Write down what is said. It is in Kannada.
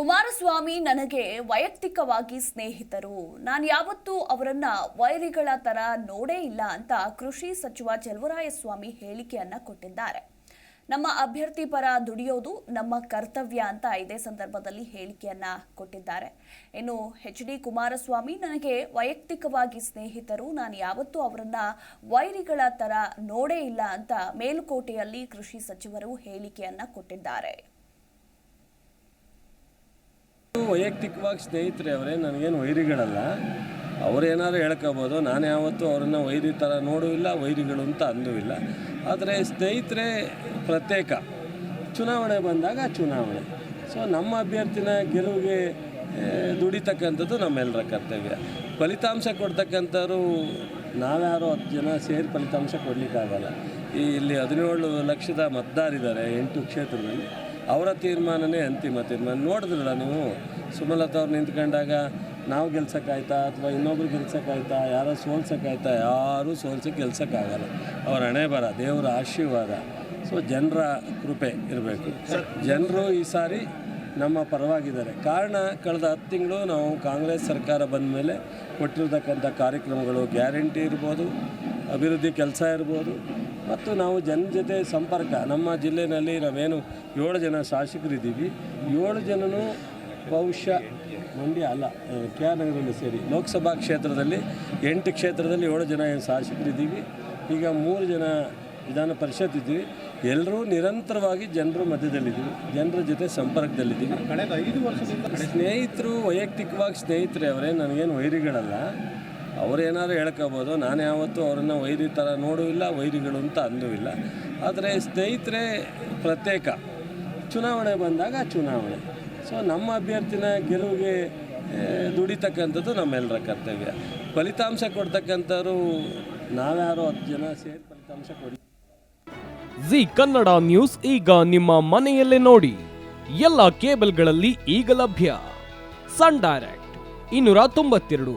ಕುಮಾರಸ್ವಾಮಿ ನನಗೆ ವೈಯಕ್ತಿಕವಾಗಿ ಸ್ನೇಹಿತರು. ನಾನು ಯಾವತ್ತೂ ಅವರನ್ನ ವೈರಿಗಳ ತರ ನೋಡೇ ಇಲ್ಲ ಅಂತ ಕೃಷಿ ಸಚಿವ ಚೆಲುವರಾಯಸ್ವಾಮಿ ಹೇಳಿಕೆಯನ್ನ ಕೊಟ್ಟಿದ್ದಾರೆ. ನಮ್ಮ ಅಭ್ಯರ್ಥಿ ಪರ ದುಡಿಯೋದು ನಮ್ಮ ಕರ್ತವ್ಯ ಅಂತ ಇದೇ ಸಂದರ್ಭದಲ್ಲಿ ಹೇಳಿಕೆಯನ್ನ ಕೊಟ್ಟಿದ್ದಾರೆ. ಇನ್ನು ಎಚ್ ಡಿ ಕುಮಾರಸ್ವಾಮಿ ನನಗೆ ವೈಯಕ್ತಿಕವಾಗಿ ಸ್ನೇಹಿತರು. ನಾನು ಯಾವತ್ತೂ ಅವರನ್ನ ವೈರಿಗಳ ತರ ನೋಡೇ ಇಲ್ಲ ಅಂತ ಮೇಲುಕೋಟೆಯಲ್ಲಿ ಕೃಷಿ ಸಚಿವರು ಹೇಳಿಕೆಯನ್ನ ಕೊಟ್ಟಿದ್ದಾರೆ. ವೈಯಕ್ತಿಕವಾಗಿ ಸ್ನೇಹಿತರೆ ಅವರೇ, ನನಗೇನು ವೈರಿಗಳಲ್ಲ. ಅವರೇನಾದ್ರು ಹೇಳ್ಕೋಬೋದು. ನಾನು ಯಾವತ್ತೂ ಅವ್ರನ್ನ ವೈರಿ ಥರ ನೋಡುವಿಲ್ಲ ವೈರಿಗಳು ಅಂತ ಅಂದೂ ಇಲ್ಲ. ಆದರೆ ಸ್ನೇಹಿತರೆ ಪ್ರತ್ಯೇಕ. ಚುನಾವಣೆ ಬಂದಾಗ ಚುನಾವಣೆ. ಸೊ ನಮ್ಮ ಅಭ್ಯರ್ಥಿನ ಗೆಲುವಿಗೆ ದುಡಿತಕ್ಕಂಥದ್ದು ನಮ್ಮೆಲ್ಲರ ಕರ್ತವ್ಯ. ಫಲಿತಾಂಶ ಕೊಡ್ತಕ್ಕಂಥವ್ರು ನಾವ್ಯಾರೋ ಹತ್ತು ಜನ ಸೇರಿ ಫಲಿತಾಂಶ ಕೊಡಲಿಕ್ಕಾಗಲ್ಲ. ಈ ಇಲ್ಲಿ ಹದಿನೇಳು ಲಕ್ಷದ ಮತದಾರಿದ್ದಾರೆ ಎಂಟು ಕ್ಷೇತ್ರದಲ್ಲಿ. ಅವರ ತೀರ್ಮಾನನೇ ಅಂತಿಮ ತೀರ್ಮಾನ. ನೋಡಿದ್ರಲ್ಲ ನೀವು? ಸುಮಲತಾ ಅವ್ರು ನಿಂತ್ಕೊಂಡಾಗ ನಾವು ಗೆಲ್ಸೋಕ್ಕಾಯ್ತಾ ಅಥವಾ ಇನ್ನೊಬ್ರು ಗೆಲ್ಸೋಕ್ಕಾಯ್ತಾ? ಯಾರೋ ಸೋಲ್ಸೋಕ್ಕಾಯ್ತಾ? ಯಾರೂ ಸೋಲ್ಸೋಕೆ ಗೆಲ್ಸೋಕ್ಕಾಗಲ್ಲ. ಅವ್ರ ಹಣೆ ಬರ, ದೇವರ ಆಶೀರ್ವಾದ. ಸೊ ಜನರ ಕೃಪೆ ಇರಬೇಕು. ಜನರು ಈ ಸಾರಿ ನಮ್ಮ ಪರವಾಗಿದ್ದಾರೆ. ಕಾರಣ, ಕಳೆದ ಹತ್ತು ತಿಂಗಳು ನಾವು ಕಾಂಗ್ರೆಸ್ ಸರ್ಕಾರ ಬಂದ ಮೇಲೆ ಕೊಟ್ಟಿರ್ತಕ್ಕಂಥ ಕಾರ್ಯಕ್ರಮಗಳು ಗ್ಯಾರಂಟಿ ಇರ್ಬೋದು, ಅಭಿವೃದ್ಧಿ ಕೆಲಸ ಇರ್ಬೋದು. ಮತ್ತು ನಾವು ಜನ ಜೊತೆ ಸಂಪರ್ಕ ನಮ್ಮ ಜಿಲ್ಲೆಯಲ್ಲಿ ನಾವೇನು ಏಳು ಜನ ಶಾಸಕರಿದ್ದೀವಿ. ಏಳು ಜನನೂ ಬಹುಶಃ ಮಂಡ್ಯ ಅಲ್ಲ ಕೆ ಆರ್ ನಗರದಲ್ಲಿ ಸೇರಿ. ಲೋಕಸಭಾ ಕ್ಷೇತ್ರದಲ್ಲಿ ಎಂಟು ಕ್ಷೇತ್ರದಲ್ಲಿ ಏಳು ಜನ ಏನು ಶಾಸಕರಿದ್ದೀವಿ. ಈಗ ಮೂರು ಜನ ವಿಧಾನ ಪರಿಷತ್ ಇದ್ದೀವಿ. ಎಲ್ಲರೂ ನಿರಂತರವಾಗಿ ಜನರ ಮಧ್ಯದಲ್ಲಿದ್ದೀವಿ ಜನರ ಜೊತೆ ಸಂಪರ್ಕದಲ್ಲಿದ್ದೀವಿ. ಕಳೆದ ಐದು ವರ್ಷದಿಂದ ಸ್ನೇಹಿತರು ವೈಯಕ್ತಿಕವಾಗಿ ಸ್ನೇಹಿತರೇ ಅವರೇ ನನಗೇನು ವೈರಿಗಳಲ್ಲ. ಅವರೇನಾದ್ರು ಹೇಳ್ಕೋಬೋದು. ನಾನು ಯಾವತ್ತೂ ಅವರನ್ನು ವೈರಿ ಥರ ನೋಡೂ ಇಲ್ಲ ವೈರಿಗಳು ಅಂತ ಅಂದೂ ಆದರೆ ಸ್ನೇಹಿತರೆ ಪ್ರತ್ಯೇಕ. ಚುನಾವಣೆ ಬಂದಾಗ ಚುನಾವಣೆ. ಸೊ ನಮ್ಮ ಅಭ್ಯರ್ಥಿನ ಗೆಲುವಿಗೆ ದುಡಿತಕ್ಕಂಥದ್ದು ನಮ್ಮೆಲ್ಲರ ಕರ್ತವ್ಯ. ಫಲಿತಾಂಶ ಕೊಡ್ತಕ್ಕಂಥವ್ರು ನಾವ್ಯಾರೋ ಹತ್ತು ಜನ ಸೇರಿ ಫಲಿತಾಂಶ ಕೊಡಿ. ಜಿ ಕನ್ನಡ ನ್ಯೂಸ್ ಈಗ ನಿಮ್ಮ ಮನೆಯಲ್ಲೇ ನೋಡಿ. ಎಲ್ಲ ಕೇಬಲ್ಗಳಲ್ಲಿ ಈಗ ಲಭ್ಯ. ಸನ್ ಡೈರೆಕ್ಟ್, ಇನ್ನೂರ ತೊಂಬತ್ತೆರಡು.